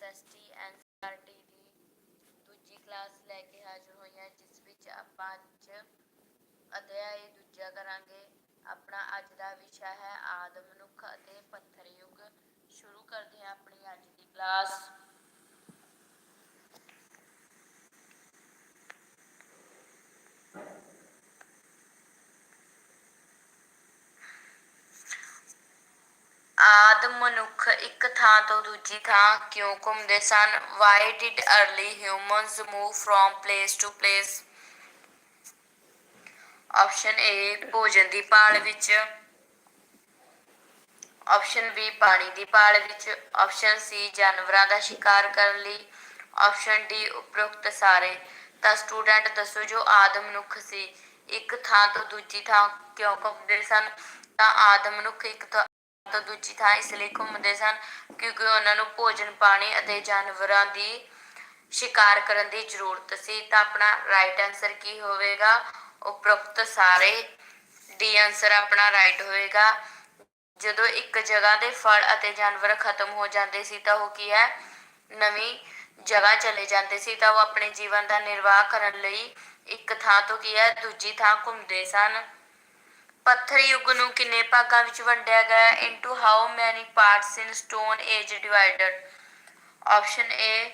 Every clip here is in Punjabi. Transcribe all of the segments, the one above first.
ਐਸਐਸਟੀ ਐਨਸੀਆਰਟੀ ਦੀ ਦੂਜੀ ਕਲਾਸ ਲੈ ਕੇ ਹਾਜ਼ਰ ਹੋਈ ਹਾਂ ਜਿਸ ਵਿੱਚ ਆਪਾਂ ਅੱਜ ਅਧਿਆਇ ਦੂਜਾ ਕਰਾਂਗੇ। ਆਪਣਾ ਅੱਜ ਦਾ ਵਿਸ਼ਾ ਹੈ ਆਦਮ ਮਨੁੱਖ ਅਤੇ ਪੱਥਰ ਯੁੱਗ ਸ਼ੁਰੂ ਕਰਦੇ ਹਾਂ ਆਪਣੀ ਅੱਜ ਦੀ ਕਲਾਸ ਆਦਮ ਮਨੁੱਖ ਇੱਕ ਥਾਂ ਤੋਂ ਦੂਜੀ ਥਾਂ ਕਿਉਂ ਘੁੰਮਦੇ ਸਨ? Why did early humans move from place to place option A ਭੋਜਨ ਦੀ ਭਾਲ ਵਿੱਚ। ਆਪਸ਼ਨ ਬੀ ਪਾਣੀ ਦੀ ਭਾਲ ਵਿੱਚ। ਆਪਸ਼ਨ ਸੀ ਜਾਨਵਰਾਂ ਦਾ ਸ਼ਿਕਾਰ ਕਰਨ ਲਈ। ਆਪਸ਼ਨ ਡੀ ਉਪਰੋਕਤ ਸਾਰੇ। ਤਾਂ ਸਟੂਡੈਂਟ ਦੱਸੋ ਜੋ ਆਦਮ ਮਨੁੱਖ ਸੀ। ਇੱਕ ਥਾਂ ਤੋਂ ਦੂਜੀ ਥਾਂ ਕਿਉਂ ਘੁੰਮਦੇ ਸਨ? ਤਾਂ ਆਦਮ ਮਨੁੱਖ ਇੱਕ ਤੋਂ ਦੂਜੀ ਥਾਂ ਇਸ ਲਈ ਘੁੰਮਦੇ ਸਨ ਕਿਉਂਕਿ ਉਹਨਾਂ ਨੂੰ ਭੋਜਨ ਪਾਣੀ ਅਤੇ ਜਾਨਵਰਾਂ ਦੀ ਸ਼ਿਕਾਰ ਕਰਨ ਦੀ ਜ਼ਰੂਰਤ ਸੀ। ਤਾਂ ਆਪਣਾ ਰਾਈਟ ਆਨਸਰ ਕੀ ਹੋਵੇਗਾ? ਉਪਰੋਕਤ ਸਾਰੇ ਡੀ ਆਨਸਰ ਆਪਣਾ ਰਾਈਟ ਹੋਵੇਗਾ। ਜਦੋਂ ਇੱਕ ਜਗ੍ਹਾ ਦੇ ਫਲ ਅਤੇ ਜਾਨਵਰ ਖਤਮ ਹੋ ਜਾਂਦੇ ਸੀ ਤਾਂ ਉਹ ਕੀ ਹੈ? ਨਵੀਂ ਜਗ੍ਹਾ ਚਲੇ ਜਾਂਦੇ ਸੀ ਤਾਂ ਉਹ ਆਪਣੇ ਜੀਵਨ ਦਾ ਨਿਰਵਾਹ ਕਰਨ ਲਈ ਇੱਕ ਥਾਂ ਤੋਂ ਕੀ ਹੈ? ਦੂਜੀ ਥਾਂ ਘੁੰਮਦੇ ਸਨ। ਪੱਥਰ ਯੁੱਗ ਨੂੰ ਕਿੰਨੇ ਭਾਗਾਂ ਵਿੱਚ ਵੰਡਿਆ ਗਿਆ into how many parts in stone age divided option A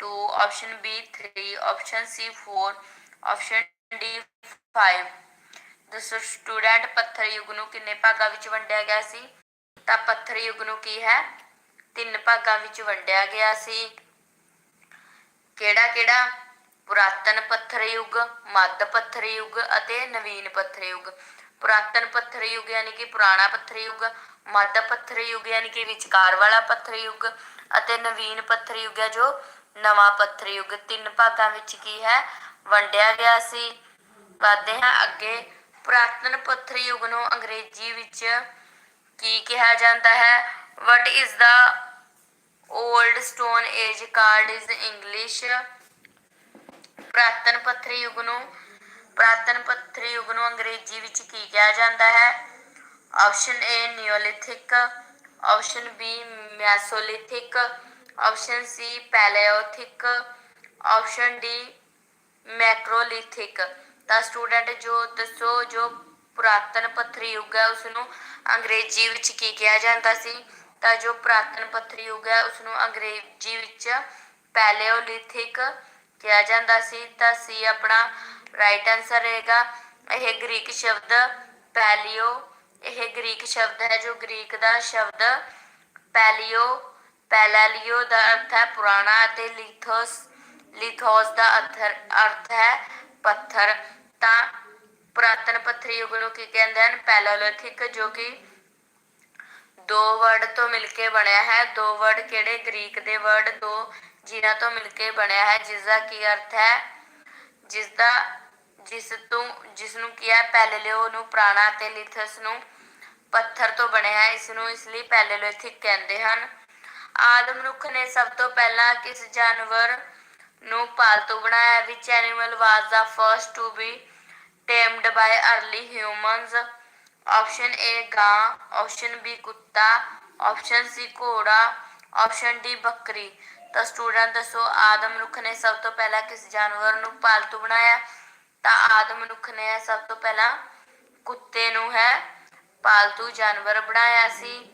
2 option B 3 option C 4 option D 5 ਦੱਸੋ ਸਟੂਡੈਂਟ ਪੱਥਰ ਯੁੱਗ ਨੂੰ ਕਿੰਨੇ ਭਾਗਾਂ ਵਿੱਚ ਵੰਡਿਆ ਗਿਆ ਸੀ? ਤਾਂ ਪੱਥਰ ਯੁੱਗ ਨੂੰ ਕੀ ਹੈ? ਤਿੰਨ ਭਾਗਾਂ ਵਿੱਚ ਵੰਡਿਆ ਗਿਆ ਸੀ। ਕਿਹੜਾ ਕਿਹੜਾ? ਪੁਰਾਤਨ ਪੱਥਰ ਯੁੱਗ, ਮੱਧ ਪੱਥਰ ਯੁੱਗ ਅਤੇ ਨਵੀਨ ਪੱਥਰ ਯੁੱਗ। ਪੁਰਾਤਨ ਪੱਥਰ ਯੁੱਗ ਯਾਨੀ ਕਿ ਪੁਰਾਣਾ ਪੱਥਰ ਯੁੱਗ, ਮੱਧ ਪੱਥਰ ਯੁੱਗ ਯਾਨੀ ਕਿ ਵਿਚਕਾਰ ਵਾਲਾ ਪੱਥਰ ਯੁੱਗ ਅਤੇ ਨਵੀਨ ਪੱਥਰ ਯੁੱਗ ਹੈ ਜੋ ਨਵਾਂ ਪੱਥਰ ਯੁੱਗ। ਤਿੰਨ ਭਾਗਾਂ ਵਿੱਚ ਕੀ ਹੈ? ਵੰਡਿਆ ਗਿਆ ਸੀ। ਵਧਦੇ ਹਾਂ ਅੱਗੇ। ਪੁਰਾਤਨ ਪੱਥਰ ਯੁੱਗ ਨੂੰ ਅੰਗਰੇਜ਼ੀ ਵਿੱਚ ਕੀ ਕਿਹਾ ਜਾਂਦਾ ਹੈ? What is the old stone age called is English ਪੁਰਾਤਨ ਪੱਥਰ ਯੁੱਗ ਨੂੰ ਪੁਰਾਤਨ ਪੱਥਰ ਯੁੱਗ ਨੂੰ ਅੰਗਰੇਜ਼ੀ ਵਿੱਚ ਕੀ ਕਿਹਾ ਜਾਂਦਾ ਹੈ? Option A neolithic option B mesolithic option C palaeolithic option D macrolithic ਤਾਂ ਸਟੂਡੈਂਟ ਜੋ ਦੱਸੋ ਜੋ ਪੁਰਾਤਨ ਪੱਥਰ ਯੁੱਗ ਹੈ ਉਸ ਨੂੰ ਅੰਗਰੇਜ਼ੀ ਵਿੱਚ ਕੀ ਕਿਹਾ ਜਾਂਦਾ ਸੀ? ਤਾਂ ਜੋ ਪੁਰਾਤਨ ਪੱਥਰ ਯੁੱਗ ਹੈ ਉਸ ਨੂੰ ਅੰਗਰੇਜ਼ੀ ਵਿੱਚ ਪੈਲੇਓਲਿਥਿਕ ਕਿਹਾ ਜਾਂਦਾ ਸੀ। ਤਾਂ ਸੀ ਆਪਣਾ ਰਾਈਟ ਆਨਸਰ ਰਹੇਗਾ। ਇਹ ਗ੍ਰੀਕ ਸ਼ਬਦ ਪੈਲੀਓ, ਇਹ ਗ੍ਰੀਕ ਸ਼ਬਦ ਹੈ ਜੋ ਗ੍ਰੀਕ ਦਾ ਸ਼ਬਦ ਪੈਲੀਓ, ਪੈਲਾਲੀਓ ਦਾ ਅਰਥ ਹੈ ਪੁਰਾਣਾ ਅਤੇ ਲਿਥੋਸ ਲਿਥੋਸ ਦਾ ਅਰਥ ਹੈ ਪੱਥਰ। ਤਾਂ ਪੁਰਾਤਨ ਪੱਥਰ ਯੁੱਗ ਨੂੰ ਕੀ ਕਹਿੰਦੇ ਹਨ? ਪੈਲੋਲਿਥਿਕ, ਜੋ ਕਿ ਦੋ ਵਰਡ ਤੋਂ ਮਿਲ ਕੇ ਬਣਿਆ ਹੈ। ਦੋ ਵਰਡ ਕਿਹੜੇ? ਗ੍ਰੀਕ ਦੇ ਵਰਡ ਦੋ ਜਿਨ੍ਹਾਂ ਤੋਂ ਮਿਲ ਕੇ ਬਣਿਆ ਹੈ ਜਿਸ ਦਾ ਕੀ ਅਰਥ ਹੈ? ਜਿਸ ਦਾ ਜਿਸ ਤੋਂ ਜਿਸ ਨੂੰ ਕੀ ਪੈਲੇਲਿਓ ਨੂੰ ਪੁਰਾਣਾ ਅਤੇ ਲਿਥਸ ਨੂੰ ਪੱਥਰ ਤੋਂ ਬਣਿਆ ਹੈ ਇਸ ਨੂੰ ਇਸ ਲਈ ਪੈਲੇਲਿਥਿਕ ਕਹਿੰਦੇ ਹਨ। ਆਦਮ ਮਨੁੱਖ ਨੇ ਸਭ ਤੋਂ ਪਹਿਲਾਂ ਕਿਸ ਜਾਨਵਰ ਨੂੰ ਪਾਲਤੂ ਬਣਾਇਆ which animal was the first to be tamed by early humans option A ਗਾਂ। ਆਪਸ਼ਨ ਬੀ ਕੁੱਤਾ। ਆਪਸ਼ਨ ਸੀ ਘੋੜਾ। ਆਪਸ਼ਨ ਡੀ ਬੱਕਰੀ। ਤਾਂ ਸਟੂਡੈਂਟ ਦੱਸੋ, ਆਦਮ ਮਨੁੱਖ ਨੇ ਸਭ ਤੋਂ ਪਹਿਲਾਂ ਕਿਸ ਜਾਨਵਰ ਨੂੰ ਪਾਲਤੂ ਬਣਾਇਆ? ਤਾਂ ਆਦਮ ਮਨੁੱਖ ਨੇ ਸਭ ਤੋਂ ਪਹਿਲਾਂ ਕੁੱਤੇ ਨੂੰ ਹੈ ਪਾਲਤੂ ਜਾਨਵਰ ਬਣਾਇਆ ਸੀ।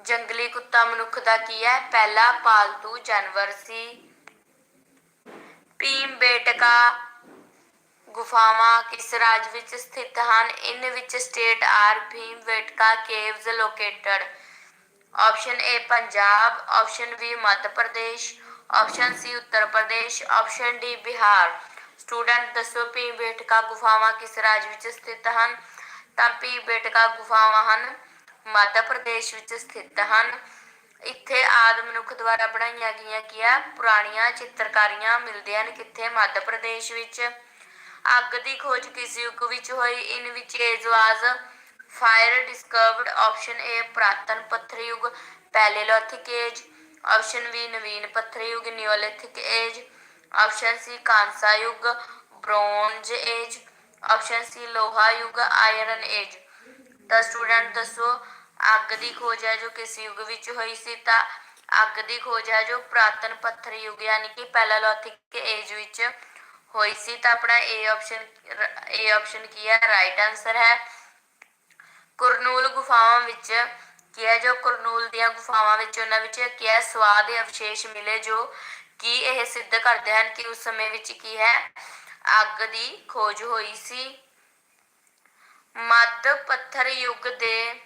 ਜੰਗਲੀ ਕੁੱਤਾ ਮਨੁੱਖ ਦਾ ਕੀ ਹੈ? ਪਹਿਲਾ ਪਾਲਤੂ ਜਾਨਵਰ ਸੀ। ਭੀਮ, ਬੇਟਕਾ, ਗੁਫਾਵਾਂ ਕਿਸ ਰਾਜ ਵਿੱਚ ਸਥਿਤ ਹਨ? In which state are Bhimbetka caves located. Option A, Punjab. Option B, Madhya Pradesh. Option C Uttar Pradesh option D Bihar student ਦੱਸੋ ਭੀਮ ਬੇਟਕਾ ਗੁਫਾਵਾਂ ਕਿਸ ਰਾਜ ਵਿੱਚ ਸਥਿਤ ਹਨ? ਤਾਂ ਭੀਮ ਬੇਟਕਾ ਗੁਫਾਵਾਂ ਹਨ, ਮੱਧ ਪ੍ਰਦੇਸ਼ ਵਿੱਚ ਸਥਿਤ ਹਨ। ਇੱਥੇ ਆਦਮ ਮਨੁੱਖ ਦੁਆਰਾ ਬਣਾਈਆਂ ਗਈਆਂ ਕੀ ਪੁਰਾਣੀਆਂ ਚਿੱਤਰਕਾਰੀਆਂ ਮਿਲਦੀਆਂ ਹਨ ਕਿੱਥੇ? ਮੱਧ ਪ੍ਰਦੇਸ਼ ਵਿੱਚ। ਅੱਗ ਦੀ ਖੋਜ ਕਿਸ ਯੁੱਗ ਵਿੱਚ ਹੋਈ? In which age was fire discovered option A ਪੁਰਾਤਨ ਪੱਥਰ ਯੁੱਗ। Palaeolithic age. ਆਪਸ਼ਨ ਬੀ ਨਵੀਨ ਪੱਥਰ ਯੁੱਗ, ਨਿਓਲਿਥਿਕ ਏਜ, ਆਪਸ਼ਨ ਸੀ ਕਾਂਸਾ ਯੁੱਗ, ਬ੍ਰੋਂਜ ਏਜ, ਆਪਸ਼ਨ ਸੀ ਲੋਹਾ ਯੁੱਗ, ਆਇਰਨ ਏਜ। ਤਾਂ ਸਟੂਡੈਂਟ ਦੱਸੋ, ਅੱਗ ਦੀ ਖੋਜ ਹੈ ਜੋ ਕਿਸ ਯੁੱਗ ਵਿੱਚ ਹੋਈ ਸੀ? ਤਾਂ ਅੱਗ ਦੀ ਖੋਜ ਹੈ ਜੋ ਪੁਰਾਤਨ ਪੱਥਰ ਯੁੱਗ, ਯਾਨੀ ਕਿ ਪੈਲਾਲੋਥਿਕ ਏਜ ਵਿੱਚ ਹੋਈ ਸੀ। ਤਾਂ ਆਪਣਾ ਏ ਆਪਸ਼ਨ ਏ ਆਪਸ਼ਨ ਕੀ ਹੈ? ਰਾਈਟ ਆਨਸਰ ਹੈ। ਕੁਰਨੂਲ ਗੁਫਾਵਾਂ ਵਿੱਚ ਕੀ ਜੋ ਕੁਰਨੂਲ ਦੀਆਂ ਗੁਫਾਵਾਂ ਵਿੱਚ, ਉਹਨਾਂ ਵਿੱਚ ਕੀ ਸਵਾਦ ਦੇ ਅਵਸ਼ੇਸ਼ ਮਿਲੇ ਜੋ ਕਿ ਇਹ ਸਿੱਧ ਕਰਦੇ ਹਨ ਕਿ ਉਸ ਸਮੇਂ ਵਿੱਚ ਕੀ ਹੈ? ਅੱਗ ਦੀ ਖੋਜ ਹੋਈ ਸੀ। ਮੱਧ ਪੱਥਰ ਯੁੱਗ ਦੇ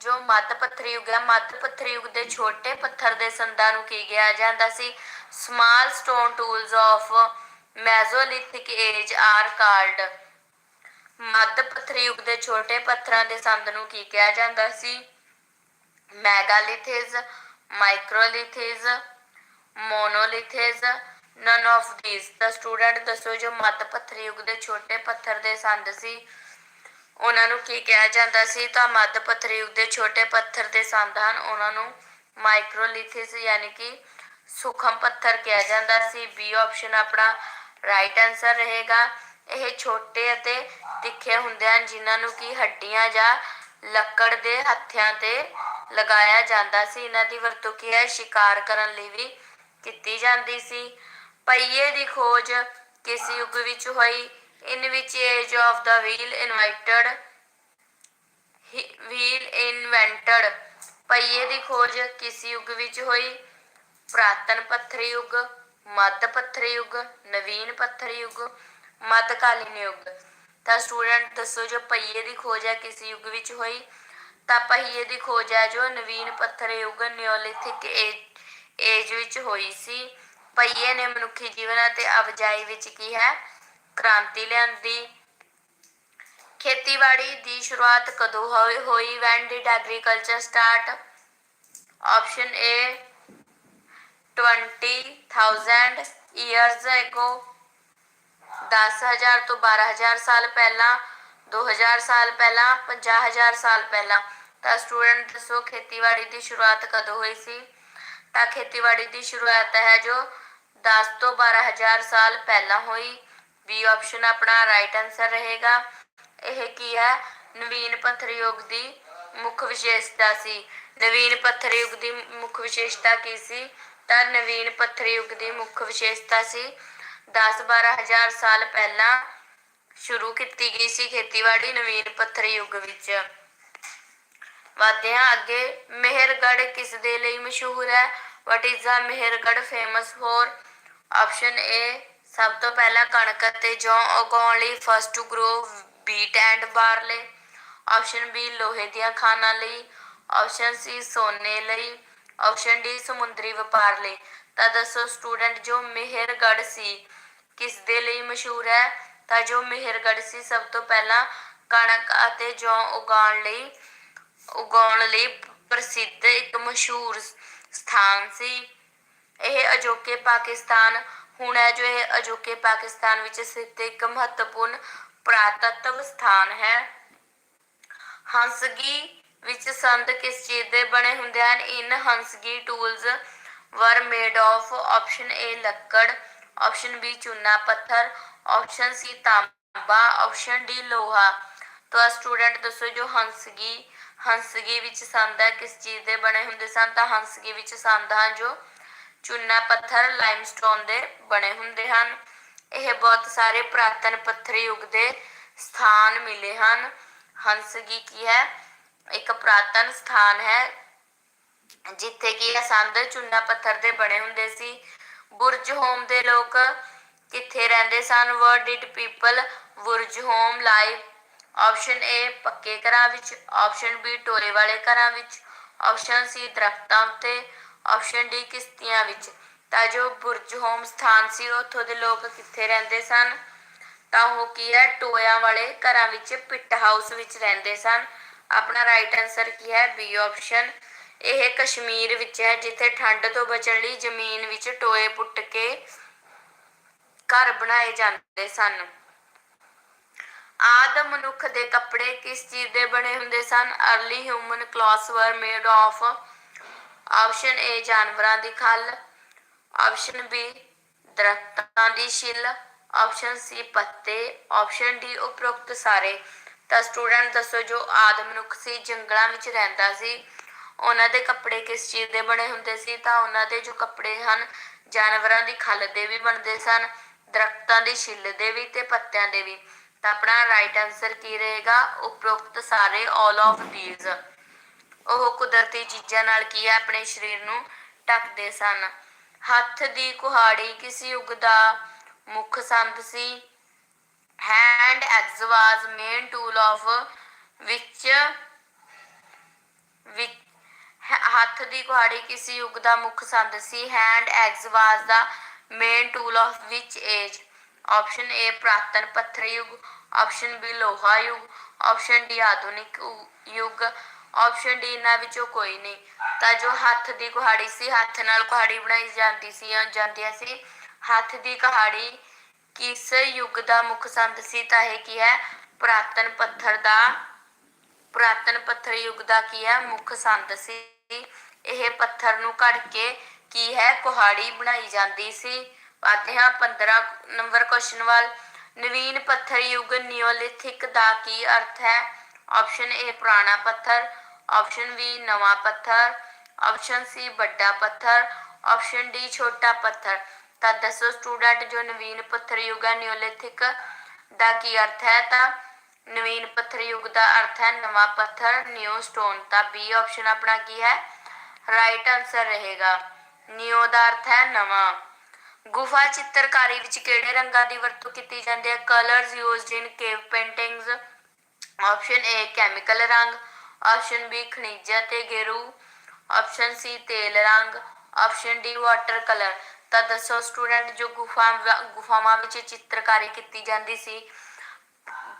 ਜੋ ਮੱਧ ਪੱਥਰ ਯੁੱਗ ਹੈ, ਮੱਧ ਪੱਥਰ ਯੁੱਗ ਦੇ ਛੋਟੇ ਪੱਥਰ ਦੇ ਸੰਦਾਂ ਨੂੰ ਕੀ ਕਿਹਾ ਜਾਂਦਾ ਸੀ? Small stone tools of mesolithic age are called ਮੱਧ ਪੱਥਰ ਯੁੱਗ ਦੇ ਛੋਟੇ ਪੱਥਰਾਂ ਦੇ ਸੰਦ ਨੂੰ ਕੀ ਕਿਹਾ ਜਾਂਦਾ ਸੀ? Megaliths, microliths, monoliths none of these the student ਦੱਸੋ ਜੋ ਮੱਧ ਪੱਥਰ ਯੁੱਗ ਦੇ ਛੋਟੇ ਪੱਥਰ ਦੇ ਸੰਦ ਸੀ, ਉਹਨਾਂ ਨੂੰ ਕੀ ਕਿਹਾ ਜਾਂਦਾ ਸੀ? ਤਾਂ ਮੱਧ ਪੱਥਰ ਯੁੱਗ ਦੇ ਛੋਟੇ ਪੱਥਰ ਦੇ ਸੰਦ ਹਨ, ਉਹਨਾਂ ਨੂੰ ਮਾਈਕਰੋਲਿਥਿਸ ਯਾਨੀ ਕਿ ਸੂਖਮ ਪੱਥਰ ਕਿਹਾ ਜਾਂਦਾ ਸੀ। ਬੀ ਆਪਸ਼ਨ ਆਪਣਾ ਰਾਈਟ ਆਨਸਰ ਰਹੇਗਾ। ਇਹ ਛੋਟੇ ਅਤੇ ਤਿੱਖੇ ਹੁੰਦੇ ਹਨ ਜਿਨ੍ਹਾਂ ਨੂੰ ਕੀ ਹੱਡੀਆਂ ਜਾਂ ਲੱਕੜ ਦੇ ਹੱਥਿਆਂ ਤੇ ਲਗਾਇਆ ਜਾਂਦਾ ਸੀ, ਇਹਨਾਂ ਦੀ ਵਰਤੋਂ ਕੀ ਹੈ? ਸ਼ਿਕਾਰ ਕਰਨ ਲਈ ਵੀ ਕੀਤੀ ਜਾਂਦੀ ਸੀ। ਪਹੀਏ ਦੀ ਖੋਜ ਕਿਸ ਯੁੱਗ ਵਿੱਚ ਹੋਈ। In which age of the wheel invented wheel invented ਪਹੀਏ ਦੀ ਖੋਜ ਕਿਸ ਯੁੱਗ ਵਿੱਚ ਹੋਈ। ਪੁਰਾਤਨ ਪੱਥਰ ਯੁੱਗ, ਮੱਧ ਪੱਥਰ ਯੁੱਗ, ਨਵੀਨ ਪੱਥਰ ਯੁੱਗ। ਮੱਧਕਾਲੀਨ ਯੁੱਗ ਤਾਂ ਸਟੂਡੈਂਟ ਦੱਸੋ, ਜੋ ਪਹੀਏ ਦੀ ਖੋਜ ਹੈ ਕਿਸ ਯੁੱਗ ਵਿੱਚ ਹੋਈ? ਤਾਂ ਪਹੀਏ ਦੀ ਖੋਜ ਹੈ ਜੋ ਨਵੀਨ ਪੱਥਰ ਯੁੱਗ ਨਿਓਲਿਥਿਕ ਏਜ ਵਿੱਚ ਹੋਈ ਸੀ। ਪਹੀਏ ਨੇ ਮਨੁੱਖੀ ਜੀਵਨ ਅਤੇ ਆਵਾਜਾਈ ਵਿੱਚ ਕੀ ਹੈ? ਕ੍ਰਾਂਤੀ ਲਿਆਂਦੀ। ਖੇਤੀਬਾੜੀ ਦੀ ਸ਼ੁਰੂਆਤ ਕਦੋਂ ਹੋਈ? ਹੋਈ when did agriculture start option A 20000 years ago 10000 ਤੋਂ 12000 ਸਾਲ ਪਹਿਲਾਂ 2000 ਸਾਲ ਪਹਿਲਾਂ 50000 ਸਾਲ ਪਹਿਲਾਂ। ਤਾਂ ਸਟੂਡੈਂਟ ਦੱਸੋ ਖੇਤੀਬਾੜੀ ਦੀ ਸ਼ੁਰੂਆਤ ਕਦੋਂ ਹੋਈ ਸੀ? ਤਾਂ ਖੇਤੀਬਾੜੀ ਦੀ ਸ਼ੁਰੂਆਤ ਹੈ ਜੋ 10 ਤੋਂ 12000 ਸਾਲ ਪਹਿਲਾਂ ਹੋਈ। ਬੀ ਆਪਸ਼ਨ ਆਪਣਾ ਰਾਈਟ ਆਨਸਰ ਰਹੇਗਾ। ਇਹ ਕੀ ਹੈ? ਨਵੀਨ ਪੱਥਰ ਯੁੱਗ ਦੀ ਮੁੱਖ ਵਿਸ਼ੇਸ਼ਤਾ ਸੀ। ਨਵੀਨ ਪੱਥਰ ਯੁੱਗ ਦੀ ਮੁੱਖ ਵਿਸ਼ੇਸ਼ਤਾ ਕੀ ਸੀ? ਤਾਂ ਨਵੀਨ ਪੱਥਰ ਯੁੱਗ ਦੀ ਮੁੱਖ ਵਿਸ਼ੇਸ਼ਤਾ ਸੀ 10-12 ਹਜ਼ਾਰ ਸਾਲ ਪਹਿਲਾਂ ਸ਼ੁਰੂ ਕੀਤੀ ਗਈ ਸੀ ਖੇਤੀਬਾੜੀ ਨਵੀਨ ਪੱਥਰ ਯੁੱਗ ਵਿੱਚ। ਵਧਦੇ ਅੱਗੇ ਮਿਹਰਗੜ੍ਹ ਕਿਸ ਦੇ ਲਈ ਮਸ਼ਹੂਰ ਹੈ? What is the Mehrgarh famous for option A ਸਭ ਤੋਂ ਪਹਿਲਾਂ ਕਣਕ ਅਤੇ ਜੌਂ ਉਗਾਉਣ ਲਈ first to grow wheat and barley option B ਲੋਹੇ ਦੀਆਂ ਖਾਨਾਂ ਲਈ। ਆਪਸ਼ਨ ਸੀ ਸੋਨੇ ਲਈ। ਆਪਸ਼ਨ ਡੀ ਸਮੁੰਦਰੀ ਵਪਾਰ ਲਈ। ਤਾਂ ਦੱਸੋ ਸਟੂਡੈਂਟ ਜੋ ਮਿਹਰਗੜ੍ਹ ਸੀ, ਕਿਸ ਦੇ ਲਈ ਮਸ਼ਹੂਰ ਹੈ? ਤਾਂ ਜੋ ਮਿਹਰਗੜ੍ਹ ਸੀ, ਸਭ ਤੋਂ ਪਹਿਲਾਂ ਕਣਕ ਅਤੇ ਜੌਂ ਉਗਾਉਣ ਲਈ ਉਗਾਉਣ ਲਈ ਪ੍ਰਸਿੱਧ ਇੱਕ ਮਸ਼ਹੂਰ ਸਥਾਨ ਸੀ। ਇਹ ਅਜੋਕੇ ਪਾਕਿਸਤਾਨ ਹੁਣ ਹੈ, ਜੋ ਇਹ ਅਜੋਕੇ ਪਾਕਿਸਤਾਨ ਵਿੱਚ ਸਥਿਤ ਇੱਕ ਮਹੱਤਵਪੂਰਨ ਪੁਰਾਤੱਤਵ ਸਥਾਨ ਹੈ। ਹੰਸਗੀ ਵਿੱਚ ਸੰਦ ਕਿਸ ਚੀਜ਼ ਦੇ ਬਣੇ ਹੁੰਦੇ ਹਨ? In Hunsgi tools were made of option A ਲੱਕੜ ਆਪਸ਼ਨ ਬੀ ਚੂਨਾ ਪੱਥਰ ਆਪਸ਼ਨ ਸੀ ਤਾਂਬਾ ਆਪਸ਼ਨ ਡੀ ਲੋਹਾ ਤਾਂ ਸਟੂਡੈਂਟ ਦੱਸੋ ਜੋ ਹੰਸਗੀ ਹੰਸਗੀ ਵਿੱਚ ਸੰਦ ਹੈ, ਕਿਸ ਚੀਜ਼ ਦੇ ਬਣੇ ਹੁੰਦੇ ਸਨ? ਤਾਂ ਹੰਸਗੀ ਵਿੱਚ ਸੰਦ ਹਨ ਜੋ ਚੂਨਾ ਪੱਥਰ ਲਾਈਮਸਟੋਨ ਦੇ ਬਣੇ ਹੁੰਦੇ ਹਨ। ਇਹ ਬਹੁਤ ਸਾਰੇ ਪੁਰਾਤਨ ਪੱਥਰ ਯੁੱਗ ਦੇ ਸਥਾਨ ਮਿਲੇ ਹਨ। ਹੰਸਗੀ ਕੀ ਹੈ? ਇੱਕ ਪੁਰਾਤਨ ਸਥਾਨ ਹੈ ਜਿੱਥੇ ਕਿ ਇਹ ਸੰਦ ਚੂਨਾ ਪੱਥਰ ਦੇ ਬਣੇ ਹੁੰਦੇ ਸੀ। ਬੁਰਜ ਹੋਮ ਦੇ ਲੋਕ ਕਿੱਥੇ ਰਹਿੰਦੇ ਸਨ? Where did people Burzahom live option A ਪੱਕੇ ਘਰਾਂ ਵਿੱਚ। ਆਪਸ਼ਨ ਬੀ ਟੋਏ ਵਾਲੇ ਘਰਾਂ ਵਿੱਚ। ਆਪਸ਼ਨ ਸੀ ਦਰਖਤਾਂ ਉੱਤੇ। ਆਪਸ਼ਨ ਡੀ ਕਿਸ਼ਤੀਆਂ ਵਿੱਚ। ਤਾਂ ਜੋ ਬੁਰਜ ਹੋਮ ਸਥਾਨ ਸੀ, ਉੱਥੋਂ ਦੇ ਲੋਕ ਕਿੱਥੇ ਰਹਿੰਦੇ ਸਨ? ਤਾਂ ਉਹ ਕੀ ਹੈ? ਟੋਇਆਂ ਵਾਲੇ ਘਰਾਂ ਵਿੱਚ, ਪਿੱਟ ਹਾਊਸ ਵਿੱਚ ਰਹਿੰਦੇ ਸਨ। ਆਪਣਾ ਰਾਈਟ ਆਨਸਰ ਕੀ ਹੈ? ਬੀ ਆਪਸ਼ਨ ਇਹ ਕਸ਼ਮੀਰ ਵਿੱਚ ਹੈ, ਜਿੱਥੇ ਠੰਡ ਤੋਂ ਬਚਣ ਲਈ ਜ਼ਮੀਨ ਵਿੱਚ ਟੋਏ ਪੁੱਟ ਕੇ ਘਰ ਬਣਾਏ ਜਾਂਦੇ ਸਨ। ਆਦਮ ਮਨੁੱਖ ਦੇ ਕੱਪੜੇ ਕਿਸ ਚੀਜ਼ ਦੇ ਬਣੇ ਹੁੰਦੇ ਸਨ? Early human clothes were made of option A, ਜਾਨਵਰਾਂ ਦੀ ਖੱਲ ਆਪਸ਼ਨ B, ਦਰਖਤਾਂ ਦੀ ਛਿੱਲ ਆਪਸ਼ਨ C, ਪੱਤੇ ਆਪਸ਼ਨ D, ਉਪਰੋਕਤ ਸਾਰੇ। ਤਾਂ ਸਟੂਡੈਂਟ ਦੱਸੋ, ਜੋ ਆਦਿ ਮਨੁੱਖ ਸੀ, ਜੰਗਲਾਂ ਵਿੱਚ ਰਹਿੰਦਾ ਸੀ ਉਹਨਾਂ ਦੇ ਕੱਪੜੇ ਕਿਸ ਚੀਜ਼ ਦੇ ਬਣੇ ਹੁੰਦੇ ਸੀ ਤਾਂ ਉਹਨਾਂ ਦੇ ਜੋ ਕੱਪੜੇ ਹਨ, ਜਾਨਵਰਾਂ ਦੀ ਖੱਲ ਦੇ ਵੀ ਬਣਦੇ ਸਨ, ਦਰਖਤਾਂ ਦੀ ਛਿੱਲ ਦੇ ਵੀ ਤੇ ਪੱਤਿਆਂ ਦੇ ਵੀ। ਤਾਂ ਆਪਣਾ ਰਾਈਟ ਆਨਸਰ ਕੀ ਰਹੇਗਾ? ਉਪਰੋਕਤ ਸਾਰੇ all of these ਉਹ ਕੁਦਰਤੀ ਚੀਜ਼ਾਂ ਨਾਲ ਕੀ ਹੈ? ਆਪਣੇ ਸਰੀਰ ਨੂੰ ਢੱਕਦੇ ਸਨ। ਹੱਥ ਦੀ ਕੁਹਾੜੀ ਕਿਸ ਯੁੱਗ ਦਾ ਮੁੱਖ ਸੰਦ ਸੀ। hand axe was main tool of which ਵਿੱਚ ਹੱਥ ਦੀ ਕੁਹਾੜੀ ਕਿਸ ਯੁੱਗ ਦਾ ਮੁੱਖ ਸੰਦ ਸੀ। Hand axe was the main tool of which age option A ਪ੍ਰਾਤਨ ਪੱਥਰ ਯੁੱਗ। ਆਪਸ਼ਨ ਬੀ ਲੋਹਾ ਯੁੱਗ। ਆਪਸ਼ਨ ਡੀ ਆਧੁਨਿਕ ਯੁ- ਯੁੱਗ। ਆਪਸ਼ਨ ਡੀ ਇਹਨਾਂ ਵਿੱਚੋਂ ਕੋਈ ਨਹੀਂ। ਤਾਂ ਜੋ ਹੱਥ ਦੀ ਕੁਹਾੜੀ ਸੀ, ਹੱਥ ਨਾਲ ਕੁਹਾੜੀ ਬਣਾਈ ਜਾਂਦੀ ਸੀ ਜਾਂਦੀਆਂ ਸੀ। ਹੱਥ ਦੀ ਕੁਹਾੜੀ ਕਿਸ ਯੁੱਗ ਦਾ ਮੁੱਖ ਸੰਦ ਸੀ, ਤਾਂ ਇਹ ਕੀ ਹੈ? ਪੁਰਾਤਨ ਪੱਥਰ ਦਾ ਪੁਰਾਤਨ ਪੱਥਰ ਯੁੱਗ ਦਾ ਕੀ ਹੈ? ਮੁੱਖ ਸੰਦ ਸੀ। ਇਹ ਪੱਥਰ ਨੂੰ ਘੜ ਕੇ ਕੀ ਹੈ? ਕੁਹਾੜੀ ਬਣਾਈ ਜਾਂਦੀ ਸੀ। ਆਦੇ ਹਾਂ 15 ਨੰਬਰ ਕੁਐਸਚਨ ਵੱਲ, ਨਵੀਨ ਪੱਥਰ ਯੁੱਗ ਨਿਓਲਿਥਿਕ ਦਾ ਕੀ ਅਰਥ ਹੈ? ਆਪਸ਼ਨ ਏ ਪੁਰਾਣਾ ਪੱਥਰ। ਆਪਸ਼ਨ ਬੀ ਨਵਾਂ ਪੱਥਰ। ਆਪਸ਼ਨ ਸੀ ਵੱਡਾ ਪੱਥਰ। ਆਪਸ਼ਨ ਡੀ ਛੋਟਾ ਪੱਥਰ। ਤਾਂ ਦੱਸੋ ਸਟੂਡੈਂਟ ਜੋ ਨਵੀਨ ਪੱਥਰ ਯੁੱਗ ਨਿਓਲਿਥਿਕ ਦਾ ਕੀ ਅਰਥ ਹੈ? ਤਾਂ ਨਵੀਨ ਪੱਥਰ ਯੁੱਗ ਦਾ ਅਰਥ ਹੈ ਨਵਾਂ ਪੱਥਰ ਨਿਊ ਸਟੋਨ ਤਾਂ ਬੀ ਆਪਸ਼ਨ ਆਪਣਾ ਕੀ ਹੈ? ਰਾਈਟ ਆਨਸਰ ਰਹੇਗਾ। ਨਿਊ ਦਾ ਅਰਥ ਹੈ ਨਵਾਂ। ਗੁਫਾ ਚਿੱਤਰਕਾਰੀ ਵਿੱਚ ਕਿਹੜੇ ਰੰਗਾਂ ਦੀ ਵਰਤੋਂ ਕੀਤੀ ਜਾਂਦੀ ਹੈ? Colours used in cave paintings option A chemical ਰੰਗ। ਆਪਸ਼ਨ ਬੀ ਖਣਿਜ ਅਤੇ ਗੇਰੂ। ਆਪਸ਼ਨ ਸੀ ਤੇਲ ਰੰਗ। ਆਪਸ਼ਨ ਡੀ ਵਾਟਰ ਕਲਰ ਤਾਂ ਦੱਸੋ ਸਟੂਡੈਂਟ ਜੋ ਗੁਫਾ ਗੁਫਾਵਾਂ ਵਿੱਚ ਚਿੱਤਰਕਾਰੀ ਕੀਤੀ ਜਾਂਦੀ ਸੀ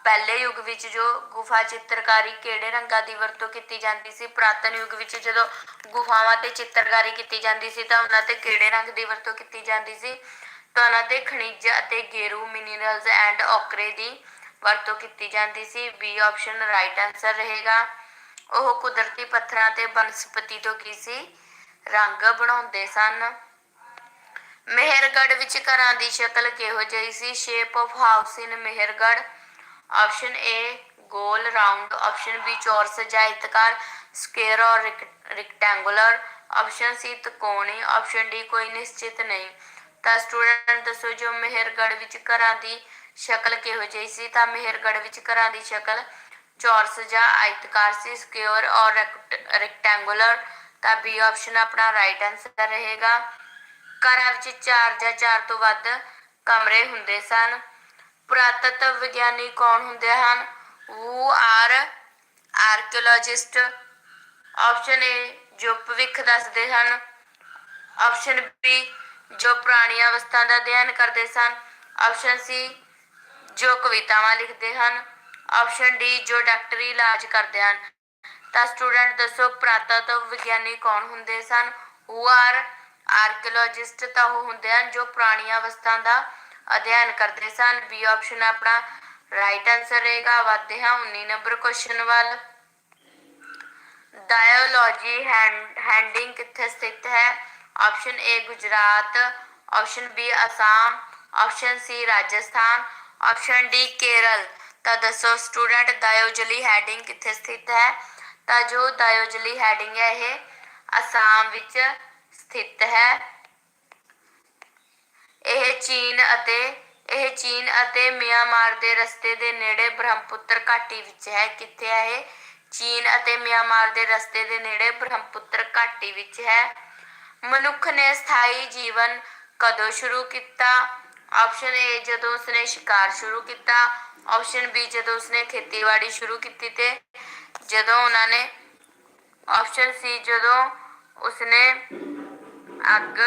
ਪਹਿਲੇ ਯੁੱਗ ਵਿੱਚ ਜੋ ਗੁਫਾ ਚਿੱਤਰਕਾਰੀ ਕਿਹੜੇ ਰੰਗਾਂ ਦੀ ਵਰਤੋਂ ਕੀਤੀ ਜਾਂਦੀ ਸੀ, ਪੁਰਾਤਨ ਯੁੱਗ ਵਿੱਚ ਜਦੋਂ ਗੁਫਾਵਾਂ ਤੇ ਚਿੱਤਰਕਾਰੀ ਕੀਤੀ ਜਾਂਦੀ ਸੀ ਤਾਂ ਉਹਨਾਂ ਤੇ ਕਿਹੜੇ ਰੰਗ ਦੀ ਵਰਤੋਂ ਕੀਤੀ ਜਾਂਦੀ ਸੀ? ਤਾਂ ਉਹਨਾਂ ਤੇ ਖਣਿਜ ਅਤੇ ਗੇਰੂ ਮਿਨਰਲਸ ਐਂਡ ਔਕਰੇ ਦੀ ਵਰਤੋਂ ਕੀਤੀ ਜਾਂਦੀ ਸੀ। ਬੀ ਆਪਸ਼ਨ ਰਾਈਟ ਆਨਸਰ ਰਹੇਗਾ। ਉਹ ਕੁਦਰਤੀ ਪੱਥਰਾਂ ਤੇ ਬਨਸਪਤੀ ਤੋਂ ਕੀ ਸੀ? ਰੰਗ ਬਣਾਉਂਦੇ ਸਨ। ਮਿਹਰਗੜ੍ਹ ਵਿੱਚ ਘਰਾਂ ਦੀ ਸ਼ਕਲ ਕਿਹੋ ਜਿਹੀ ਸੀ? Shape of house in Mehrgarh. Option A goal round option B ਚੌਰਸ ਜਾਂ ਆਇਤਕਾਰ square or rectangular option C option D ਕੋਈ ਨਿਸ਼ਚਿਤ ਨਹੀਂ। ਤਾਂ ਸਟੂਡੈਂਟ ਦੱਸੋ, ਜੋ ਮਿਹਰਗੜ੍ਹ ਵਿੱਚ ਘਰਾਂ ਦੀ ਸ਼ਕਲ ਕਿਹੋ ਜਿਹੀ ਸੀ? ਤਾਂ ਮਿਹਰਗੜ੍ਹ ਵਿੱਚ ਘਰਾਂ ਦੀ ਸ਼ਕਲ ਚੌਰਸ ਜਾਂ ਆਇਤਕਾਰ ਸੀ। ਸਕੁਅਰ ਔਰ ਰੈਕਟੈਂਗੂਲਰ ਤਾਂ ਬੀ ਆਪਸ਼ਨ ਆਪਣਾ ਰਾਈਟ ਆਨਸਰ ਰਹੇਗਾ। ਘਰਾਂ ਵਿੱਚ ਚਾਰ ਜਾਂ ਚਾਰ ਤੋਂ ਵੱਧ ਕਮਰੇ ਹੁੰਦੇ ਸਨ। ਪੁਰਾਤਤਵ ਵਿਗਿਆਨੀ ਕੌਣ ਹੁੰਦੇ ਹਨ? ਵੂ ਆਰ ਆਰਕੀਓਲੋਜਿਸਟ। ਆਪਸ਼ਨ ਏ, ਜੋ ਭਵਿੱਖ ਦੱਸਦੇ ਹਨ। ਆਪਸ਼ਨ ਬੀ, ਜੋ ਪੁਰਾਣੀਆਂ ਅਵਸਥਾ ਦਾ ਅਧਿਐਨ ਕਰਦੇ ਸਨ। ਆਪਸ਼ਨ ਸੀ, ਜੋ ਕਵਿਤਾਵਾਂ ਲਿਖਦੇ ਹਨ। ਆਪਸ਼ਨ ਡੀ, ਜੋ ਡਾਕਟਰੀ ਇਲਾਜ ਕਰਦੇ ਹਨ। ਤਾਂ ਸਟੂਡੈਂਟ ਦੱਸੋ, ਪੁਰਾਤਤਵ ਵਿਗਿਆਨੀ ਕੌਣ ਹੁੰਦੇ ਸਨ? ਹੂ ਆਰ ਆਰਕੀਓਲੋਜਿਸਟ ਤਾਂ ਉਹ ਹੁੰਦੇ ਹਨ ਜੋ ਪੁਰਾਣੀਆਂ ਅਵਸਥਾ ਦਾ ਅਧਿਐਨ ਕਰਦੇ ਸਨ। ਬੀ ਆਪਸ਼ਨ ਆਪਣਾ ਰਾਈਟ ਆਨਸਰ ਰਹੇਗਾ। ਵਧਦੇ ਹਾਂ 19 ਨੰਬਰ ਕੁਐਸਚਨ ਵੱਲ। ਡਾਇਓਲੋਜੀ ਹੈਂਡਿੰਗ ਕਿੱਥੇ ਸਥਿਤ ਹੈ? Option A Gujarat. Option B Assam. Option C Rajasthan. Option D Kerala. ਤਾਂ ਦੱਸੋ ਸਟੂਡੈਂਟ ਡਾਇਓਜਲੀ ਹੈਡਿੰਗ ਕਿੱਥੇ ਸਥਿਤ ਹੈ? ਤਾਂ ਜੋ ਡਾਇਓਜਲੀ ਹੈਡਿੰਗ ਹੈ ਇਹ ਅਸਾਮ ਵਿੱਚ ਸਥਿਤ ਹੈ। ਇਹ ਚੀਨ ਅਤੇ, ਇਹ ਚੀਨ ਅਤੇ ਮਿਆਂਮਾਰ ਦੇ ਰਸਤੇ ਦੇ ਨੇੜੇ ਬ੍ਰਹਮਪੁੱਤਰ ਘਾਟੀ ਵਿੱਚ ਹੈ। ਕਿੱਥੇ ਹੈ ਇਹ? ਚੀਨ ਅਤੇ ਮਿਆਂਮਾਰ ਦੇ ਰਸਤੇ ਦੇ ਨੇੜੇ ਬ੍ਰਹਮਪੁੱਤਰ ਘਾਟੀ ਵਿੱਚ ਹੈ। ਮਨੁੱਖ ਨੇ ਸਥਾਈ ਜੀਵਨ ਕਦੋਂ ਸ਼ੁਰੂ ਕੀਤਾ? ਆਪਸ਼ਨ ਏ ਜਦੋਂ ਉਸਨੇ ਸ਼ਿਕਾਰ ਸ਼ੁਰੂ ਕੀਤਾ। ਆਪਸ਼ਨ ਬੀ ਜਦੋਂ ਉਸਨੇ ਖੇਤੀਬਾੜੀ ਸ਼ੁਰੂ ਕੀਤੀ ਤੇ ਜਦੋਂ ਉਹਨਾਂ ਨੇ, ਆਪਸ਼ਨ ਸੀ ਜਦੋਂ ਉਸਨੇ ਅੱਗ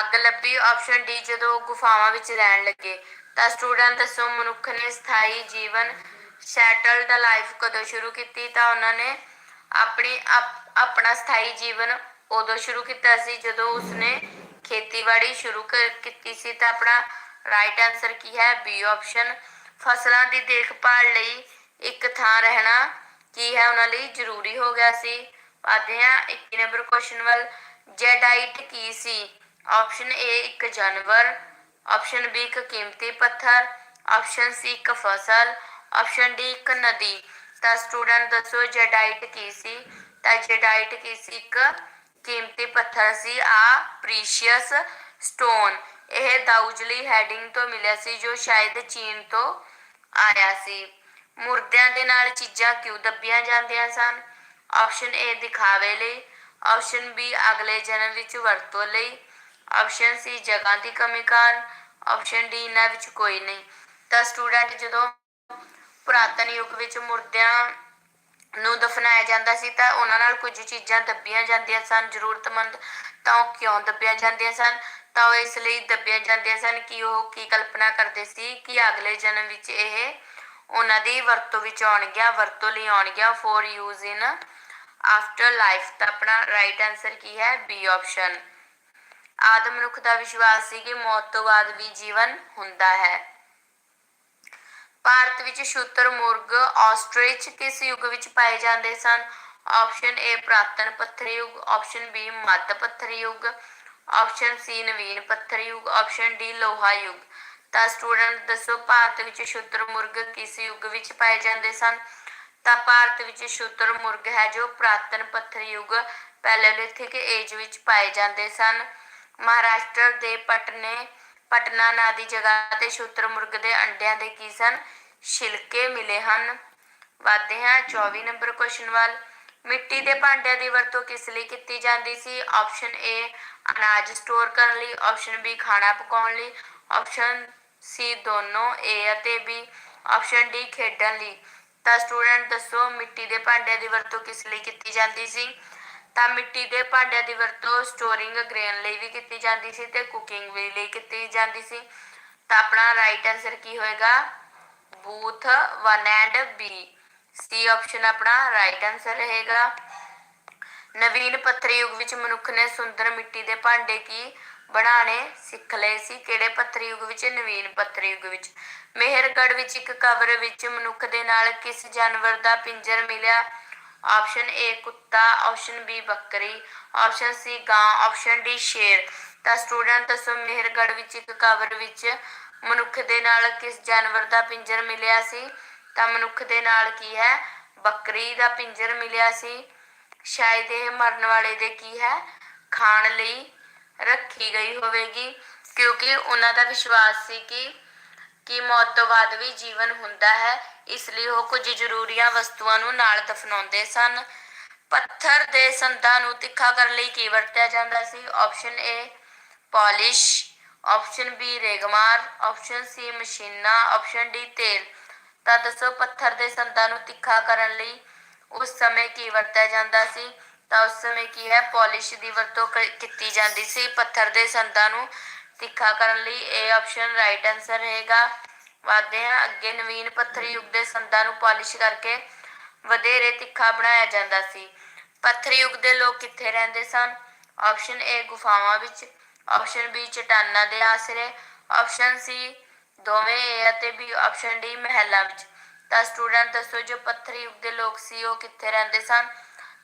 ਅੱਗ ਲੱਭੀ। ਆਪਸ਼ਨ ਡੀ ਜਦੋਂ ਗੁਫਾਵਾਂ ਵਿੱਚ ਰਹਿਣ ਲੱਗੇ। ਤਾਂ ਸਟੂਡੈਂਟ ਦੱਸੋ, ਮਨੁੱਖ ਨੇ ਸਥਾਈ ਜੀਵਨ ਸੈਟਲਡ ਲਾਈਫ ਕਦੋਂ ਸ਼ੁਰੂ ਕੀਤੀ? ਤਾਂ ਉਹਨਾਂ ਨੇ ਆਪਣੀ ਆਪਣਾ ਸਥਾਈ ਜੀਵਨ ਉਦੋਂ ਸ਼ੁਰੂ ਕੀਤਾ ਸੀ, ਜਦੋਂ ਉਸਨੇ ਖੇਤੀਬਾੜੀ ਸ਼ੁਰੂ ਕਰ- ਕੀਤੀ ਸੀ। ਤਾਂ ਆਪਣਾ ਰਾਈਟ ਆਨਸਰ ਕੀ ਹੈ? ਬੀ ਆਪਸ਼ਨ ਫਸਲਾਂ ਦੀ ਦੇਖਭਾਲ ਲਈ ਇੱਕ ਥਾਂ ਰਹਿਣਾ ਕੀ ਹੈ? ਉਹਨਾਂ ਲਈ ਜ਼ਰੂਰੀ ਹੋ ਗਿਆ ਸੀ। ਆਦੇ ਹਾਂ 21 ਨੰਬਰ ਕੁਐਸਚਨ ਵੱਲ, ਜੈਡਾਈਟ ਕੀ ਸੀ? ਆਪਸ਼ਨ ਏ ਇੱਕ ਜਾਨਵਰ। ਆਪਸ਼ਨ ਬੀ ਇੱਕ ਕੀਮਤੀ ਪੱਥਰ। ਆਪਸ਼ਨ ਸੀ ਇੱਕ ਫਸਲ। ਆਪਸ਼ਨ ਡੀ ਇੱਕ ਨਦੀ। ਤਾਂ ਸਟੂਡੈਂਟ ਦੱਸੋ ਜੈਡਾਈਟ ਕੀ ਸੀ? ਤਾਂ ਜੈਡਾਈਟ ਕੀ ਸੀ? ਇੱਕ ਕੀਮਤੀ ਪੱਥਰ ਸੀ, ਆ ਪ੍ਰੀਸ਼ੀਅਸ ਸਟੋਨ। ਇਹ ਦਾਊਜਲੀ ਹੈਡਿੰਗ ਤੋਂ ਮਿਲਿਆ ਸੀ, ਜੋ ਸ਼ਾਇਦ ਚੀਨ ਤੋਂ ਆਇਆ ਸੀ। ਮੁਰਦਿਆਂ ਦੇ ਨਾਲ ਚੀਜ਼ਾਂ ਕਿਉਂ ਦੱਬੀਆਂ ਜਾਂਦੀਆਂ ਸਨ? ਆਪਸ਼ਨ ਏ ਦਿਖਾਵੇ ਲਈ। ਆਪਸ਼ਨ ਬੀ ਅਗਲੇ ਜਨਮ ਵਿੱਚ ਵਰਤੋਂ ਲਈ। ਆਪਸ਼ਨ ਸੀ ਜਗ੍ਹਾ ਦੀ ਕਮੀ ਕਾਰਨ, ਆਪਸ਼ਨ ਡੀ ਇਹਨਾਂ ਵਿੱਚ ਕੋਈ ਨਹੀਂ। ਤਾਂ ਸਟੂਡੈਂਟ ਜਦੋਂ ਪੁਰਾਤਨ ਯੁੱਗ ਵਿੱਚ ਮੁਰਦਿਆਂ ਨੂੰ ਦਫਨਾਇਆ ਜਾਂਦਾ ਸੀ, ਤਾਂ ਉਹਨਾਂ ਨਾਲ ਕੁਝ ਚੀਜ਼ਾਂ ਦੱਬੀਆਂ ਜਾਂਦੀਆਂ ਸਨ, ਜ਼ਰੂਰਤਮੰਦ ਤਾਂ ਉਹ ਕਿਉਂ ਦੱਬੀਆਂ ਜਾਂਦੀਆਂ ਸਨ? ਤਾਂ ਉਹ ਇਸ ਲਈ ਦੱਬੀਆਂ ਜਾਂਦੀਆਂ ਸਨ ਕਿ ਉਹ ਕੀ ਕਲਪਨਾ ਕਰਦੇ ਸੀ ਕਿ ਅਗਲੇ ਜਨਮ ਵਿੱਚ ਇਹ ਉਹਨਾਂ ਦੀ ਵਰਤੋਂ ਵਿੱਚ ਆਉਣਗੀਆਂ ਵਰਤੋਂ ਲਈ ਆਉਣਗੀਆਂ for use in after life ਤਾਂ ਆਪਣਾ ਰਾਈਟ ਆਨਸਰ ਕੀ ਹੈ? ਬੀ ਆਪਸ਼ਨ ਆਦਮ ਮਨੁੱਖ ਦਾ ਵਿਸ਼ਵਾਸ ਸੀ ਕਿ ਮੌਤ ਤੋਂ ਬਾਅਦ ਵੀ ਜੀਵਨ ਹੁੰਦਾ ਹੈ। ਭਾਰਤ ਵਿੱਚ ਸ਼ੂਤਰ ਮੁਰਗ ਆਸਟ੍ਰਿਚ ਕਿਸ ਯੁੱਗ ਵਿੱਚ ਪਾਏ ਜਾਂਦੇ ਸਨ? ਆਪਸ਼ਨ ਏ ਪ੍ਰਾਤਨ ਪੱਥਰ ਯੁੱਗ ਆਪਸ਼ਨ ਬੀ ਮੱਧ ਪੱਥਰ ਯੁੱਗ ਆਪਸ਼ਨ ਸੀ ਨਵੀਨ ਪੱਥਰ ਯੁੱਗ ਆਪਸ਼ਨ ਡੀ ਲੋਹਾ ਯੁੱਗ। ਤਾਂ ਸਟੂਡੈਂਟ ਦੱਸੋ, ਭਾਰਤ ਵਿੱਚ ਸ਼ੂਤਰ ਮੁਰਗ ਕਿਸ ਯੁੱਗ ਵਿੱਚ ਪਾਏ ਜਾਂਦੇ ਸਨ? ਤਾਂ ਭਾਰਤ ਵਿੱਚ ਸ਼ੂਤਰ ਮੁਰਗ ਹੈ ਜੋ ਪ੍ਰਾਤਨ ਪੱਥਰ ਯੁੱਗ ਪੈਲੇਲਿਥਿਕ ਏਜ ਵਿੱਚ ਪਾਏ ਜਾਂਦੇ ਸਨ। ਮਹਾਰਾਸ਼ਟਰ ਦੇ ਪਟਨੇ, ਪਟਨਾ ਨਾਂ ਦੀ ਜਗ੍ਹਾ ਤੇ ਸ਼ੂਤਰ ਮੁਰਗ ਦੇ ਅੰਡਿਆਂ ਦੇ ਕੀ ਸਨ? ਛਿਲਕੇ ਮਿਲੇ ਹਨ। ਵਾਧੇ ਹਾਂ 24 ਨੰਬਰ ਕੁਐਸਚਨ ਵੱਲ। ਮਿੱਟੀ ਦੇ ਭਾਂਡਿਆਂ ਦੀ ਵਰਤੋਂ ਕਿਸ ਲਈ ਕੀਤੀ ਜਾਂਦੀ ਸੀ? ਆਪਸ਼ਨ ਏ ਅਨਾਜ ਸਟੋਰ ਕਰਨ ਲਈ। ਆਪਸ਼ਨ ਬੀ ਖਾਣਾ ਪਕਾਉਣ ਲਈ। ਆਪਸ਼ਨ ਸੀ ਦੋਨੋਂ ਏ ਅਤੇ ਬੀ ਆਪਸ਼ਨ ਡੀ ਖੇਡਣ ਲਈ। ਤਾਂ ਸਟੂਡੈਂਟ ਦੱਸੋ, ਮਿੱਟੀ ਦੇ ਭਾਂਡਿਆਂ ਦੀ ਵਰਤੋਂ ਕਿਸ ਲਈ ਕੀਤੀ ਜਾਂਦੀ ਸੀ? ਤਾਂ ਮਿੱਟੀ ਦੇ ਭਾਂਡਿਆਂ ਦੀ ਵਰਤੋਂ ਸਟੋਰਿੰਗ ਗ੍ਰੇਨ ਲਈ ਵੀ ਕੀਤੀ ਜਾਂਦੀ ਸੀ ਤੇ ਕੁਕਿੰਗ ਵੀ ਲਈ ਕੀਤੀ ਜਾਂਦੀ ਸੀ। ਤਾਂ ਆਪਣਾ ਰਾਈਟ ਆਨਸਰ ਕੀ ਹੋਏਗਾ? Both 1 and B C option ਆਪਣਾ ਰਾਈਟ ਆਨਸਰ ਰਹੇਗਾ। ਨਵੀਨ ਪੱਥਰ ਯੁੱਗ ਵਿੱਚ ਮਨੁੱਖ ਨੇ ਸੁੰਦਰ ਮਿੱਟੀ ਦੇ ਭਾਂਡੇ ਕੀ ਬਣਾਉਣੇ ਸਿੱਖ ਲਏ ਸੀ? ਕਿਹੜੇ ਪੱਥਰ ਯੁੱਗ ਵਿੱਚ? ਨਵੀਨ ਪੱਥਰ ਯੁੱਗ ਵਿੱਚ। ਮਿਹਰਗੜ੍ਹ ਵਿੱਚ ਇੱਕ ਕਬਰ ਵਿੱਚ ਮਨੁੱਖ ਦੇ ਨਾਲ ਕਿਸ ਜਾਨਵਰ ਦਾ ਪਿੰਜਰ ਮਿਲਿਆ? ਆਪਸ਼ਨ ਏ ਕੁੱਤਾ ਆਪਸ਼ਨ ਬੀ ਬੱਕਰੀ ਆਪਸ਼ਨ ਸੀ ਗਾਂ ਆਪਸ਼ਨ ਡੀ ਸ਼ੇਰ। ਤਾਂ ਸਟੂਡੈਂਟ ਦੱਸੋ, ਮਿਹਰਗੜ੍ਹ ਵਿੱਚ, ਇੱਕ ਕਬਰ ਵਿੱਚ ਮਨੁੱਖ ਦੇ ਨਾਲ ਕਿਸ ਜਾਨਵਰ ਦਾ ਪਿੰਜਰ ਮਿਲਿਆ ਸੀ? ਤਾਂ ਮਨੁੱਖ ਦੇ ਨਾਲ ਕੀ ਹੈ? ਬੱਕਰੀ ਦਾ ਪਿੰਜਰ ਮਿਲਿਆ ਸੀ। ਸ਼ਾਇਦ ਇਹ ਮਰਨ ਵਾਲੇ ਦੇ ਕੀ ਹੈ? ਖਾਣ ਲਈ ਰੱਖੀ ਗਈ ਹੋਵੇਗੀ, ਕਿਉਂਕਿ ਉਹਨਾਂ ਦਾ ਵਿਸ਼ਵਾਸ ਸੀ ਕਿ ਕਿ ਮੌਤ ਤੋਂ ਬਾਅਦ ਵੀ ਜੀਵਨ ਹੁੰਦਾ ਹੈ, ਇਸ ਲਈ ਉਹ ਕੁਝ ਜ਼ਰੂਰੀਆਂ ਵਸਤੂਆਂ ਨੂੰ ਨਾਲ ਦਫਨਾਉਂਦੇ ਸਨ। ਪੱਥਰ ਦੇ ਸੰਦਾਂ ਨੂੰ ਤਿੱਖਾ ਕਰਨ ਲਈ ਕੀ ਵਰਤਿਆ ਜਾਂਦਾ ਸੀ? Option A polish option B ਰੇਗਮਾਰ option C ਮਸ਼ੀਨਾਂ ਆਪਸ਼ਨ ਡੀ ਤੇਲ। ਤਾਂ ਦੱਸੋ, ਪੱਥਰ ਦੇ ਸੰਦਾਂ ਨੂੰ ਤਿੱਖਾ ਕਰਨ ਲਈ ਉਸ ਸਮੇਂ ਕੀ ਵਰਤਿਆ ਜਾਂਦਾ ਸੀ? ਤਾਂ ਉਸ ਸਮੇਂ ਕੀ ਹੈ? ਪਾਲਿਸ਼ ਦੀ ਵਰਤੋਂ ਕੀਤੀ ਜਾਂਦੀ ਸੀ। ਪੱਥਰ ਦੇ ਸੰਦਾਂ ਨੂੰ ਤਿੱਖਾ ਕਰਨ ਲਈ ਇਹ ਆਪਸ਼ਨ ਰਾਈਟ ਆਨਸਰ ਰਹੇਗਾ। ਵਾਧੇ ਹਾਂ ਅੱਗੇ ਨਵੀਨ ਪੱਥਰ ਯੁੱਗ ਦੇ ਸੰਦਾਂ ਨੂੰ ਪਾਲਿਸ਼ ਕਰਕੇ ਵਧੇਰੇ ਤਿੱਖਾ ਬਣਾਇਆ ਜਾਂਦਾ ਸੀ। ਪੱਥਰ ਯੁੱਗ ਦੇ ਲੋਕ ਕਿੱਥੇ ਰਹਿੰਦੇ ਸਨ? ਆਪਸ਼ਨ ਏ ਗੁਫਾਵਾਂ ਵਿੱਚ। ਆਪਸ਼ਨ ਬੀ ਚਟਾਨਾਂ ਦੇ ਆਸਰੇ। ਆਪਸ਼ਨ ਸੀ ਦੋਵੇਂ ਏ ਅਤੇ ਬੀ ਆਪਸ਼ਨ ਡੀ ਮਹਿਲਾਂ ਵਿੱਚ। ਤਾਂ ਸਟੂਡੈਂਟ ਦੱਸੋ, ਜੋ ਪੱਥਰ ਯੁੱਗ ਦੇ ਲੋਕ ਸੀ, ਉਹ ਕਿੱਥੇ ਰਹਿੰਦੇ ਸਨ?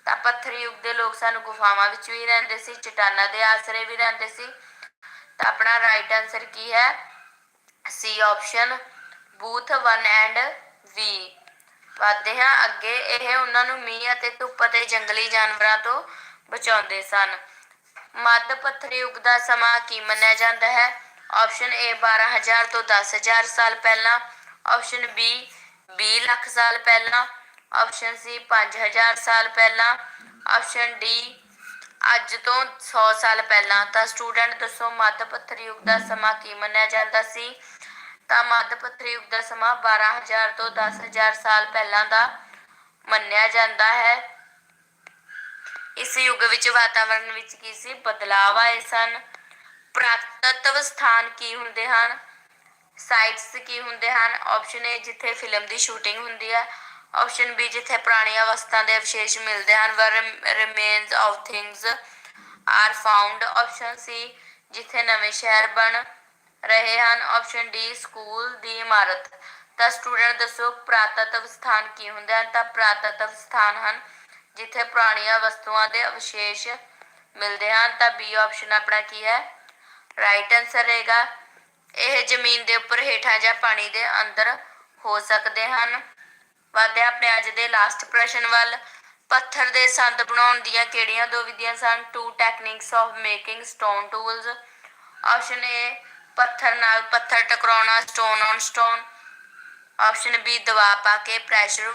ਤਾਂ ਪੱਥਰ ਯੁੱਗ ਦੇ ਲੋਕ ਸਾਨੂੰ ਗੁਫਾਵਾਂ ਵਿੱਚ ਵੀ ਰਹਿੰਦੇ ਸੀ, ਚਟਾਨਾਂ ਦੇ ਆਸਰੇ ਵੀ ਰਹਿੰਦੇ ਸੀ। ਤਾਂ ਆਪਣਾ ਰਾਈਟ ਆਨਸਰ ਕੀ ਹੈ? C option both 1 and B ਵਧਦੇ ਹਾਂ ਅੱਗੇ, ਇਹ ਉਹਨਾਂ ਨੂੰ ਮੀਂਹ ਅਤੇ ਧੁੱਪ ਅਤੇ ਜੰਗਲੀ ਜਾਨਵਰਾਂ ਤੋਂ ਬਚਾਉਂਦੇ ਸਨ। ਮੱਧ ਪੱਥਰ ਯੁੱਗ ਦਾ ਸਮਾਂ ਕੀ ਮੰਨਿਆ ਜਾਂਦਾ ਹੈ? ਆਪਸ਼ਨ ਏ 12000 ਤੋਂ 10000 ਸਾਲ ਪਹਿਲਾਂ ਆਪਸ਼ਨ ਬੀ 20 ਲੱਖ ਸਾਲ ਪਹਿਲਾਂ ਆਪਸ਼ਨ ਸੀ 5000 ਸਾਲ ਪਹਿਲਾਂ ਆਪਸ਼ਨ ਡੀ ਅੱਜ ਤੋਂ 100 ਸਾਲ ਪਹਿਲਾਂ ਤਾਂ ਸਟੂਡੈਂਟ ਦੱਸੋ ਮੱਧ ਪੱਥਰ ਯੁੱਗ ਦਾ ਸਮਾਂ ਕੀ ਮੰਨਿਆ ਜਾਂਦਾ ਸੀ? ਤਾਂ ਮੱਧ ਪੱਥਰ ਯੁੱਗ ਦਾ ਸਮਾਂ 12000 ਤੋਂ 10000 ਸਾਲ ਪਹਿਲਾਂ ਦਾ ਮੰਨਿਆ ਜਾਂਦਾ ਹੈ। ਇਸ ਯੁੱਗ ਵਿੱਚ ਵਾਤਾਵਰਣ ਵਿੱਚ ਕੀ ਸੀ? ਬਦਲਾਅ ਆਏ ਸਨ। ਪ੍ਰਾਤਤਵ ਸਥਾਨ ਕੀ ਹੁੰਦੇ ਹਨ? ਸਾਈਟਸ ਕੀ ਹੁੰਦੇ ਹਨ? ਆਪਸ਼ਨ ਏ ਜਿੱਥੇ ਫਿਲਮ ਦੀ ਸ਼ੂਟਿੰਗ ਹੁੰਦੀ ਹੈ। ਆਪਸ਼ਨ ਬੀ ਜਿੱਥੇ ਪੁਰਾਣੀਆਂ ਵਸਤਾਂ ਦੇ ਅਵਸ਼ੇਸ਼ ਮਿਲਦੇ ਹਨ where remains of things are found option C ਜਿੱਥੇ ਨਵੇਂ ਸ਼ਹਿਰ ਬਣ ਰਹੇ ਹਨ ਆਪਸ਼ਨ ਡੀ ਸਕੂਲ ਦੀ ਇਮਾਰਤ। ਤਾਂ ਸਟੂਡੈਂਟ ਦੱਸੋ, ਪ੍ਰਾਤਤਵ ਸਥਾਨ ਕੀ ਹੁੰਦੇ ਹਨ? ਤਾਂ ਪ੍ਰਾਤਤਵ ਸਥਾਨ ਹਨ, ਜਿੱਥੇ ਪੁਰਾਣੀਆਂ ਵਸਤੂਆਂ ਦੇ ਅਵਸ਼ੇਸ਼ ਮਿਲਦੇ ਹਨ। ਤਾਂ ਬੀ ਆਪਸ਼ਨ ਆਪਣਾ ਕੀ ਹੈ? ਰਾਈਟ ਆਨਸਰ ਰਹੇਗਾ। ਇਹ ਜ਼ਮੀਨ ਦੇ ਉੱਪਰ ਹੇਠਾਂ ਜਾਂ ਪਾਣੀ ਦੇ ਅੰਦਰ ਹੋ ਸਕਦੇ ਹਨ। ਵਧਦੇ ਆਪਣੇ ਅੱਜ ਦੇ ਲਾਸਟ ਪ੍ਰਸ਼ਨ ਵੱਲ। ਪੱਥਰ ਦੇ ਸੰਦ ਬਣਾਉਣ ਦੀਆਂ ਕਿਹੜੀਆਂ ਦੋ ਵਿਧੀਆਂ ਸਨ? Two techniques of making stone tools option A ਪੱਥਰ ਨਾਲ ਪੱਥਰ ਟਕਰਾਉਣਾ stone on stone option B ਦਬਾਅ ਪਾ ਕੇ ਪ੍ਰੈਸ਼ਰ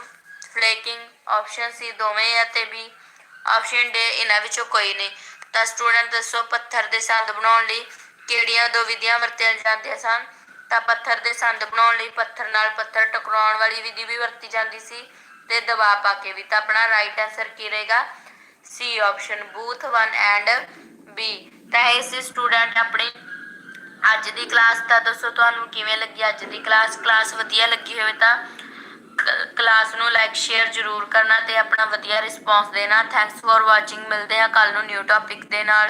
ਫਲੇਕਿੰਗ ਆਪਸ਼ਨ ਸੀ ਦੋਵੇਂ ਅਤੇ ਬੀ ਆਪਸ਼ਨ ਡੀ ਇਹਨਾਂ ਵਿੱਚੋਂ ਕੋਈ ਨਹੀਂ। ਤਾਂ ਸਟੂਡੈਂਟ ਦੱਸੋ, ਪੱਥਰ ਦੇ ਸੰਦ ਬਣਾਉਣ ਲਈ ਕਿਹੜੀਆਂ ਦੋ ਵਿਧੀਆਂ ਵਰਤੀਆਂ ਜਾਂਦੀਆਂ ਸਨ? ਤਾਂ ਪੱਥਰ ਦੇ ਸੰਦ ਬਣਾਉਣ ਲਈ ਪੱਥਰ ਨਾਲ ਪੱਥਰ ਟਕਰਾਉਣ ਵਾਲੀ ਵਿਧੀ ਵੀ ਵਰਤੀ ਜਾਂਦੀ ਸੀ ਤੇ ਦਬਾਅ ਪਾ ਕੇ ਵੀ ਤਾਂ ਆਪਣਾ ਰਾਈਟ ਆਨਸਰ ਕੀ ਰਹੇਗਾ? C option both 1 and B ਤਾਂ ਇਹ ਸੀ ਸਟੂਡੈਂਟ ਆਪਣੀ ਅੱਜ ਦੀ ਕਲਾਸ ਤਾਂ ਦੱਸੋ ਤੁਹਾਨੂੰ ਕਿਵੇਂ ਲੱਗੀ? ਅੱਜ ਦੀ ਕਲਾਸ ਕਲਾਸ ਵਧੀਆ ਲੱਗੀ ਹੋਵੇ ਤਾਂ ਕਲਾਸ ਨੂੰ ਲਾਈਕ ਸ਼ੇਅਰ ਜ਼ਰੂਰ ਕਰਨਾ ਤੇ ਆਪਣਾ ਵਧੀਆ ਰਿਸਪੌਂਸ ਦੇਣਾ। ਥੈਂਕਸ ਫॉर ਵਾਚਿੰਗ ਮਿਲਦੇ ਆ ਕੱਲ ਨੂੰ ਨਿਊ ਟੌਪਿਕ ਦੇ ਨਾਲ।